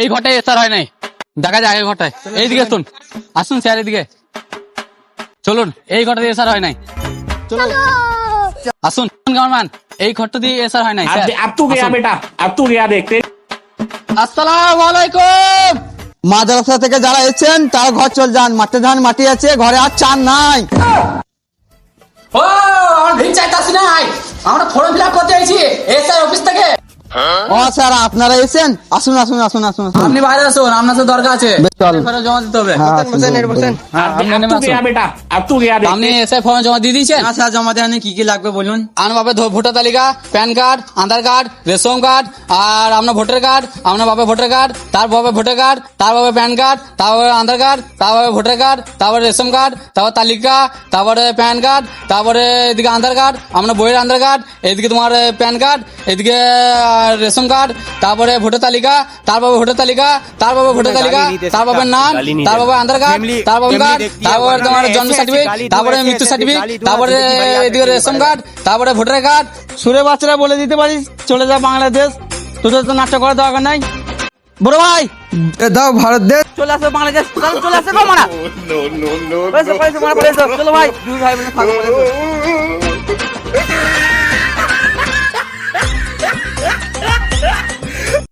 এই ঘটায় এসার হয় নাই। দেখা যায় এই ঘটায় এই দিকে শুন আসুন। স্যার এদিকে চলুন এই ঘটা দিয়ে এসার হয় নাই। চলুন। আসুন গাওয়ান এই ঘটটা দিয়ে এসার হয় নাই আপ তু গিয়া বেটা? আপ তু গিয়া দেখতে। আসসালামু আলাইকুম। মাদ্রাসা থেকে যারা এসেছেন তার ঘর চল যান। মাঠে ধান মাটি আছে ঘরে আর চান নাই। ও আমার ভিড় চাইতাছি নাই। আমরা ফর্ম ফিল আপ করতে আইছি এসে ও স্যার আপনারা এসেন আসুন আসুন আসুন আসুন আপনি বাইরে আসুন আপনার সাথে দরকার আছে। হ্যাঁ, হ্যাঁ, আপনি এসে ফর্ম জমা দিয়ে দিয়েছেন। স্যার জমা দেওয়া কি কি লাগবে বলুন? আমার ভোটার তালিকা PAN card Aadhaar card ration card আর আপনার ভোটার কার্ড আপনার বাবা ভোটার কার্ড তার বাবা ভোটার কার্ড তার বাবা প্যান কার্ড তারপরে আধার কার্ড তারপরে ভোটার কার্ড তারপরে রেশন কার্ড তারপর তালিকা তারপরে প্যান কার্ড তারপরে এদিকে আধার কার্ড আপনার বইয়ের আধার কার্ড এদিকে তোমার প্যান কার্ড এদিকে রেশন কার্ড তারপরে ভোটার তালিকা তার বাবা ভোটার তালিকা তার বাবা ভোটার তালিকা তার বাবার নাম তার বাবা আধার কার্ড তার বাবা কার্ড তারপরে তোমার জন্ম সার্টিফিকেট তারপরে মৃত্যু সার্টিফিকেট তারপরে এদিকে রেশন কার্ড তারপরে ভোটার কার্ড। সুরে বাচ্চারা বলে দিতে পারিস চলে যা বাংলাদেশ। তোদের তো নাটক করার দরকার নাই। বড় ভাই দাও ভারত দেশ। চলে আসো বাংলাদেশ চলে আসো গো মারা? নো নো নো চলো ভাই দুই ভাই